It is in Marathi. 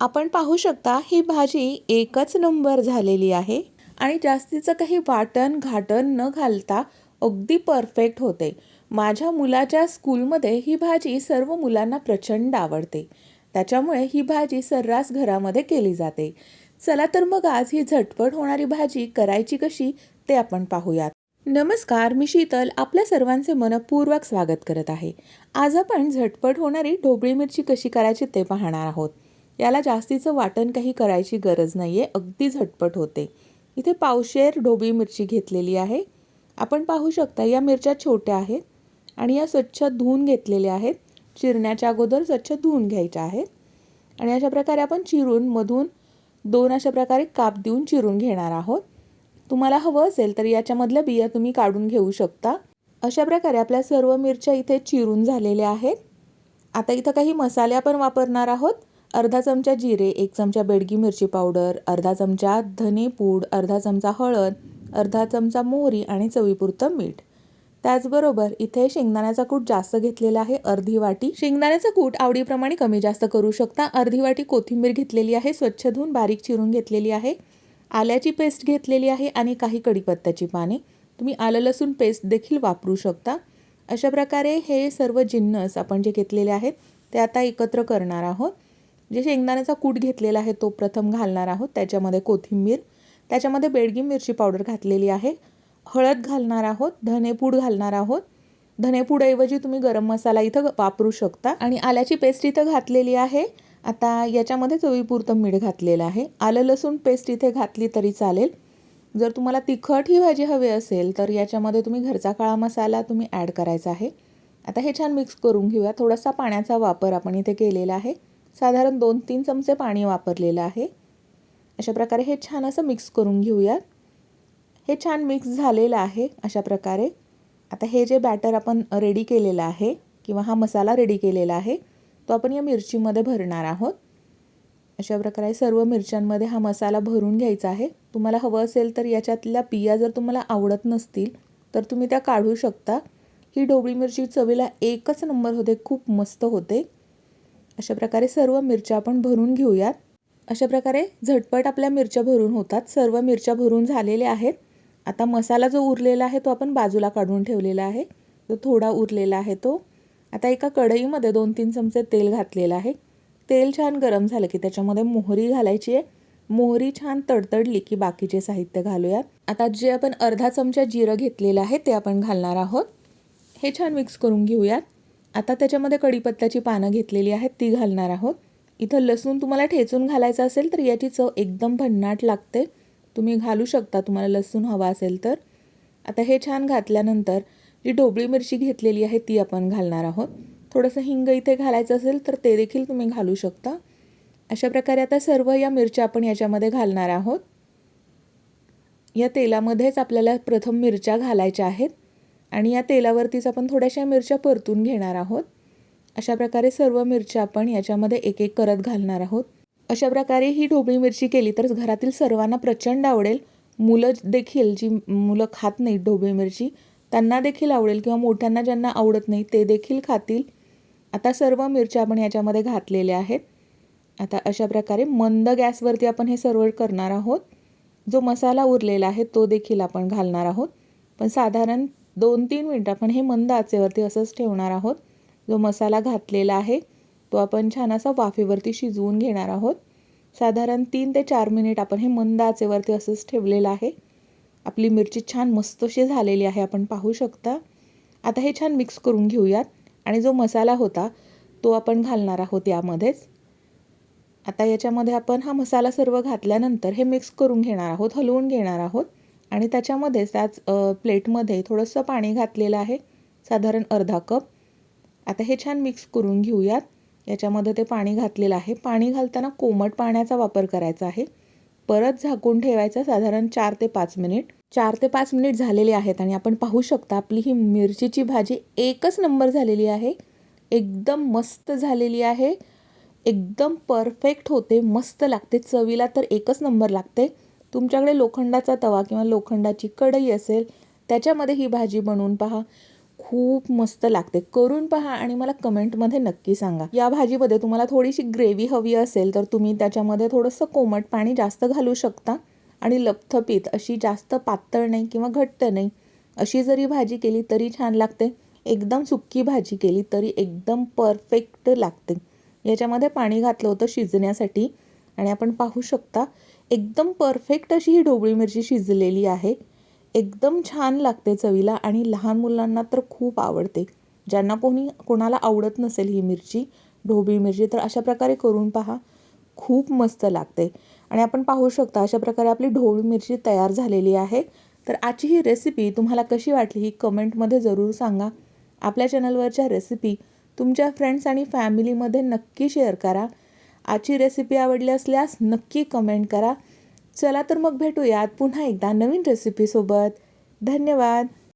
आपण पाहू शकता ही भाजी एकच नंबर झालेली आहे आणि जास्तीचं काही वाटण घाटण न घालता अगदी परफेक्ट होते. माझ्या मुलाच्या स्कूलमध्ये ही भाजी सर्व मुलांना प्रचंड आवडते. त्याच्यामुळे ही भाजी सर्रास घरामध्ये केली जाते. चला तर मग आज ही झटपट होणारी भाजी करायची कशी ते आपण पाहूयात. नमस्कार मी शीतल. आपल्या सर्वांचे मनपूर्वक स्वागत करत आहे. आज आपण झटपट होणारी ढोबळी मिरची कशी करायची ते पाहणार आहोत. याला जास्तीचं वाटण काही करायची गरज नाही आहे अगदी झटपट होते. इथे पावशेर ढोबळी मिरची घेतलेली आहे. आपण पाहू शकता या मिरच्या छोट्या आहेत आणि या स्वच्छ धुवून घेतलेल्या आहेत. चिरण्याच्या अगोदर स्वच्छ धुवून घ्यायच्या आहेत. आणि अशा प्रकारे आपण चिरून मधून दोन अशा प्रकारे काप देऊन चिरून घेणार आहोत. तुम्हाला हवं असेल तर याच्यामधल्या बिया तुम्ही काढून घेऊ शकता. अशा प्रकारे आपल्या सर्व मिरच्या इथे चिरून झालेल्या आहेत. आता इथं काही मसाले आपण वापरणार आहोत. अर्धा चमचा जिरे एक चमचा बेडगी मिरची पावडर अर्धा चमचा धने पूड अर्धा चमचा हळद अर्धा चमचा मोहरी आणि चवीपुरतं मीठ. त्याचबरोबर इथे शेंगदाण्याचा कूट जास्त घेतलेला आहे अर्धी वाटी. शेंगदाण्याचा कूट आवडीप्रमाणे कमी जास्त करू शकता. अर्धी वाटी कोथिंबीर घेतलेली आहे स्वच्छ धुवून बारीक चिरून घेतलेली आहे. आल्याची पेस्ट घेतलेली आहे आणि काही कढीपत्त्याची पाने. तुम्ही आलं लसूण पेस्ट देखील वापरू शकता. अशा प्रकारे हे सर्व जिन्नस आपण जे घेतलेले आहेत ते आता एकत्र करणार आहोत. जे शेंगदाण्याचा कूट घेतलेला आहे तो प्रथम घालणार आहोत त्याच्यामध्ये कोथिंबीर त्याच्यामध्ये बेडगी मिरची पावडर घातलेली आहे हळद घालणार आहोत धनेपूड घालणार आहोत. धनेपूडऐवजी तुम्ही गरम मसाला इथं वापरू शकता. आणि आल्याची पेस्ट इथं घातलेली आहे. आता याच्यामध्ये चवीपुरतं मीठ घातलेलं आहे. आलं लसूण पेस्ट इथे घातली तरी चालेल. जर तुम्हाला तिखट ही भाजी हवी असेल तर याच्यामध्ये तुम्ही घरचा काळा मसाला तुम्ही ॲड करायचा आहे. आता हे छान मिक्स करून घेऊया. थोडासा पाण्याचा वापर आपण इथे केलेला आहे. साधारण दोन तीन चमचे पाणी वापरलेलं आहे. अशा प्रकारे हे छान असं मिक्स करून घेऊयात. हे छान मिक्स झालेलं आहे अशा प्रकारे. आता हे जे बॅटर आपण रेडी केलेलं आहे किंवा हा मसाला रेडी केलेला आहे तो आपण या मिरचीमध्ये भरणार आहोत. अशा प्रकारे सर्व मिरच्यांमध्ये हा मसाला भरून घ्यायचा आहे. तुम्हाला हवं असेल तर याच्यातल्या बिया जर तुम्हाला आवडत नसतील तर तुम्ही त्या काढू शकता. ही ढोबळी मिरची चवीला एकच नंबर होते खूप मस्त होते. अशा प्रकारे सर्व मिरच्या आपण भरून घेऊयात. अशा प्रकारे झटपट आपल्या मिरच्या भरून होतात. सर्व मिरच्या भरून झालेल्या आहेत. आता मसाला जो उरलेला आहे तो आपण बाजूला काढून ठेवलेला आहे. तो थोडा उरलेला आहे तो. आता एका कढईमध्ये दोन तीन चमचे तेल घातलेलं आहे. तेल छान गरम झालं की त्याच्यामध्ये मोहरी घालायची आहे. मोहरी छान तडतडली की बाकीचे साहित्य घालूयात. आता जे आपण अर्धा चमचा जिरं घेतलेलं आहे ते आपण घालणार आहोत. हे छान मिक्स करून घेऊयात. आता त्याच्यामध्ये कढीपत्त्याची पानं घेतलेली आहेत ती घालणार आहोत. इथं लसूण तुम्हाला ठेचून घालायचं असेल तर याची चव एकदम भन्नाट लागते. तुम्ही घालू शकता तुम्हाला लसूण हवा असेल तर. आता हे छान घातल्यानंतर जी ढोबळी मिरची घेतलेली आहे ती आपण घालणार आहोत. थोडंसं हिंग इथे घालायचं असेल तर ते देखील तुम्ही घालू शकता. अशा प्रकारे आता सर्व या मिरच्या आपण याच्यामध्ये घालणार आहोत. या तेलामध्येच आपल्याला प्रथम मिरच्या घालायच्या आहेत. आणि या तेलावरतीच आपण थोड्याशा मिरच्या परतून घेणार आहोत. अशा प्रकारे सर्व मिरच्या आपण याच्यामध्ये एक एक करत घालणार आहोत. अशा प्रकारे ही ढोबळी मिरची केली तर घरातील सर्वांना प्रचंड आवडेल. मुलं देखील जी मुलं खात नाहीत ढोबळी मिरची त्यांना देखील आवडेल किंवा मोठ्यांना ज्यांना आवडत नाही ते देखील खातील. आता सर्व मिरच्या आपण याच्यामध्ये घातलेल्या आहेत. आता अशा प्रकारे मंद गॅसवरती आपण हे सर्व करणार आहोत. जो मसाला उरलेला आहे तो देखील आपण घालणार आहोत. पण साधारण दोन तीन मिनटं आपण हे मंद आचेवरती असंच ठेवणार आहोत. जो मसाला घातलेला आहे तो आपण छान असा वाफेवरती शिजवून घेणार आहोत. साधारण तीन ते चार मिनिट आपण हे मंद आचेवरती असंच ठेवलेलं आहे. आपली मिरची छान मस्तशी झालेली आहे आपण पाहू शकता. आता हे छान मिक्स करून घेऊयात आणि जो मसाला होता तो आपण घालणार आहोत यामध्येच. आता याच्यामध्ये आपण हा मसाला सर्व घातल्यानंतर हे मिक्स करून घेणार आहोत हलवून घेणार आहोत. आणि त्याच्यामध्ये त्याच प्लेटमध्ये थोडंसं पाणी घातलेलं आहे साधारण अर्धा कप. आता हे छान मिक्स करून घेऊयात. याच्यामध्ये ते पाणी घातलेलं आहे. पाणी घालताना कोमट पाण्याचा वापर करायचा आहे. परत झाकून ठेवायचा साधारण चार ते पाच मिनिट. चार ते पाच मिनिट झालेले आहेत आणि आपण पाहू शकता आपली ही मिरचीची भाजी एकच नंबर झालेली आहे. एकदम मस्त झालेली आहे. एकदम परफेक्ट होते. मस्त लागते. चवीला तर एकच नंबर लागते. तुमच्याकडे लोखंडाचा तवा किंवा लोखंडाची कढई असेल त्याच्यामध्ये ही भाजी बनवून पहा. खूप मस्त लागते. करून पहा आणि मला कमेंटमध्ये नक्की सांगा. या भाजीमध्ये तुम्हाला थोडीशी ग्रेव्ही हवी असेल तर तुम्ही त्याच्यामध्ये थोडंसं कोमट पाणी जास्त घालू शकता आणि लपथपीत अशी जास्त पातळ नाही किंवा घट्ट नाही. अशी जरी भाजी केली तरी छान लागते. एकदम सुक्की भाजी केली तरी एकदम परफेक्ट लागते. याच्यामध्ये पाणी घातलं होतं शिजण्यासाठी आणि आपण पाहू शकता एकदम परफेक्ट अशी ही ढोबळी मिरची शिजलेली आहे. एकदम छान लागते चवीला आणि लहान मुलांना तर खूप आवडते. ज्यांना कोणी कोणाला आवडत नसेल ही मिरची ढोबळी मिरची तर अशा प्रकारे करून पहा. खूप मस्त लागते. आणि आपण पाहू शकता अशा प्रकारे आपली ढोबळी मिरची तयार झालेली आहे. तर आजची ही रेसिपी तुम्हाला कशी वाटली ही कमेंटमध्ये जरूर सांगा. आपल्या चॅनलवरच्या रेसिपी तुमच्या फ्रेंड्स आणि फॅमिलीमध्ये नक्की शेअर करा. आजची रेसिपी आवडली असल्यास नक्की कमेंट करा. चला तर मग भेटूयात पुन्हा एकदा नवीन रेसिपीसोबत धन्यवाद.